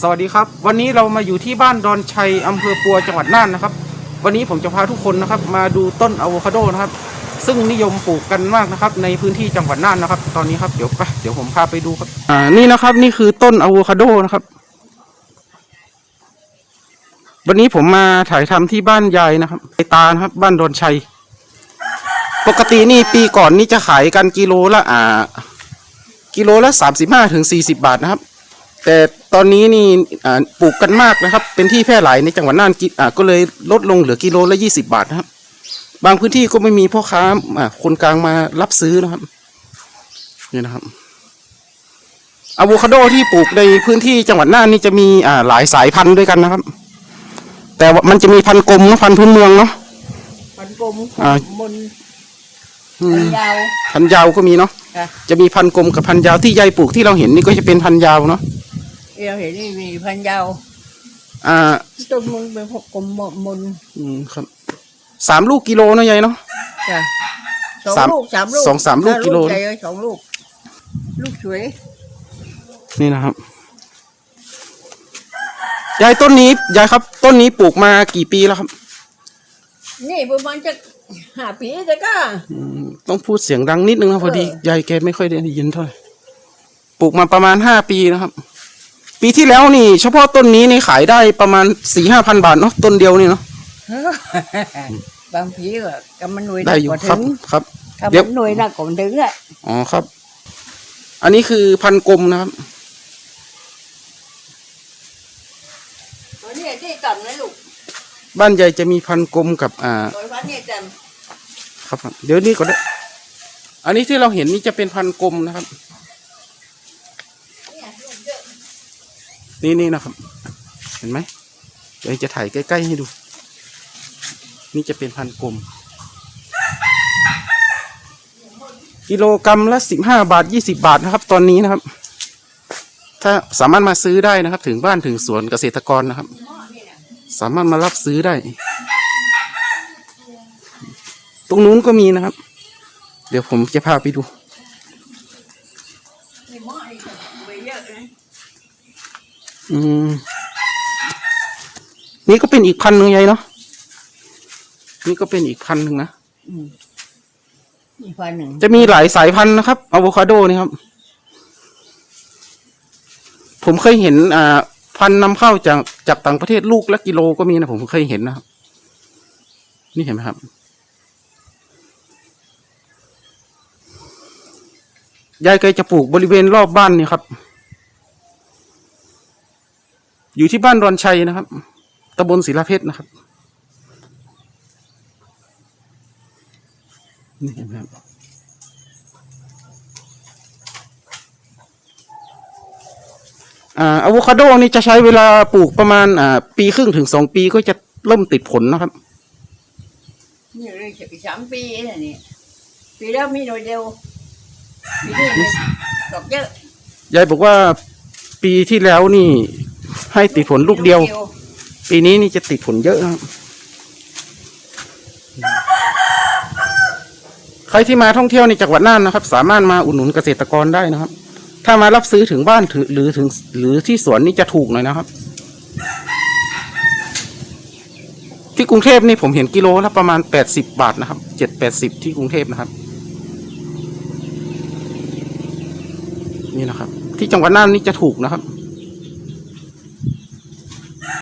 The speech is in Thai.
สวัสดีครับ วันนี้เรามาอยู่ที่บ้านดอนชัยอำเภอปัวจังหวัดน่านนะครับ วันนี้ผมจะพาทุกคนนะครับมาดูต้นอะโวคาโดนะครับ ซึ่งนิยมปลูกกันมากนะครับ ในพื้นที่จังหวัดน่านนะครับ ตอนนี้ครับเดี๋ยวไปเดี๋ยวผมพาไปดูครับ อ่านี่นะครับ นี่คือต้นอะโวคาโดนะครับ วันนี้ผมมาถ่ายทำที่บ้านยายนะครับไอตานะครับ บ้านดอนชัย ปกตินี่ปีก่อนนี่จะขายกันกิโลละอ่า กิโลละสามสิบห้าถึงสี่สิบาทนะครับ แต่ ตอนนี้นี่อ่าปลูกกันมากนะครับ เป็นที่แพร่หลายในจังหวัดน่านกิอ่าก็เลยลดลงเหลือกิโลละยี่สิบาทนะครับ บางพื้นที่ก็ไม่มีพ่อค้าอ่าคนกลางมารับซื้อนะครับนี่นะครับอะโวคาโดที่ปลูกในพื้นที่จังหวัดน่านนี่จะมีอ่าหลายสายพันธุ์ด้วยกันนะครับ แต่ว่ามันจะมีพันธุ์กลมเนอะพันธุ์พื้นเมืองเนาะพันกลมอ่ามนอืพัมนยาวพันธุ์ยาวก็มีเนาะค่ะจะมีพันธุ์กลมกับพันธุ์ยาวที่ยายปลูกที่เราเห็นนี่ก็จะเป็นพันธุ์ยาวเนาะที่ เราเห็นนี่มีพันยาวอ่าต้นมันเป็นพวกกลมมนอืมครับสามลูกกิโลเนาะยายเนาะ จ้ะสองสามลูกสามลูกสองสามลูกกิโลใหญ่สองลูก ลูกสวยนี่นะครับยายต้นนี้ยายครับ ต้นนี้ปลูกมากี่ปีแล้วครับนี่ประมาณจะห้าปีแต่ก็ อืมต้องพูดเสียงดังนิดนึงนะพอดีเออ ยายแกไม่ค่อยได้ยินเท่าไหร่ปลูกมาประมาณห้าปีนะครับ ปีที่แล้วนี่ เฉพาะต้นนี้นี่ขายได้ประมาณสี่ห้าพันบาทเนาะต้นเดียวนี่เนาะบางทีก็กำมันหน่วยได้อยู่กว่าครัถึบงครับกำเดี๋ยวมันหน่วยหนักกว่าถึงอะอ๋อครับ อันนี้คือพันธุ์กลมนะครับตัวนี้ที่ต่ำนะลูกบ้านใหญ่จะมีพันธุ์กลมกับอ่าตัวพันนี่ต่ครับครับ เดี๋ยวนี้ก่อนนะอันนี้ที่เราเห็นนี่จะเป็นพันธุ์กลมนะครับำเนี่ยลูกเยอะ นี่นี่นะครับ เห็นไหมเดี๋ยวจะถ่ายใกล้ ๆ ให้ดู นี่จะเป็นพันกลม กิโลกรรัมละสิบห้าบาทยี่สิบาทนะครับ ตอนนี้นะครับ ถ้าสามารถมาซื้อได้นะครับ ถึงบ้านถึงสวนเกษตรกรนะครับ สามารถมารับซื้อได้ ตรงนู้นก็มีนะครับ เดี๋ยวผมจะพาไปดู เยอะนะ อืม นี่ก็เป็นอีกพันหนึ่งไงเนาะ นี่ก็เป็นอีกพันหนึ่งนะ อืมนี่พันหนึ่งจะมีหลายสายพันธุ์นะครับอะโวคาโดนี่ครับ ผมเคยเห็น อ่า พันธุ์นำเข้าจากจากต่างประเทศลูกละกิโลก็มีนะ ผมเคยเห็นนะครับ นี่เห็นไหมครับ ยายแกจะปลูกบริเวณรอบบ้านนี่ครับ อยู่ที่บ้านรอนชัยนะครับตำบลศิลาเพชรนะครับนี่เห็นไหมครับอ่าอะโวคาโดนี่จะใช้เวลาปลูกประมาณอ่าปีครึ่งถึงสองปีก็จะเริ่มติดผลนะครับนี่เลยสามปีนะนี่ปีแล้วมีหน่วยเดียวปีนี้มีดอกเยอะยายบอกว่าปีที่แล้วนี่ ให้ติดผลลูกเดียว ปีนี้นี่จะติดผลเยอะนะครับใครที่มาท่องเที่ยวในจังหวัดน่านนะครับ สามารถมาอุดหนุนเกษตรกรได้นะครับ ถ้ามารับซื้อถึงบ้านถือหรือถึงหรือที่สวนนี่จะถูกหน่อยนะครับ ที่กรุงเทพนี่ผมเห็นกิโลละประมาณแปดสิบบาทนะครับเจ็ดแปดสิบที่กรุงเทพนะครับ นี่นะครับ ที่จังหวัดน่านนี่จะถูกนะครับ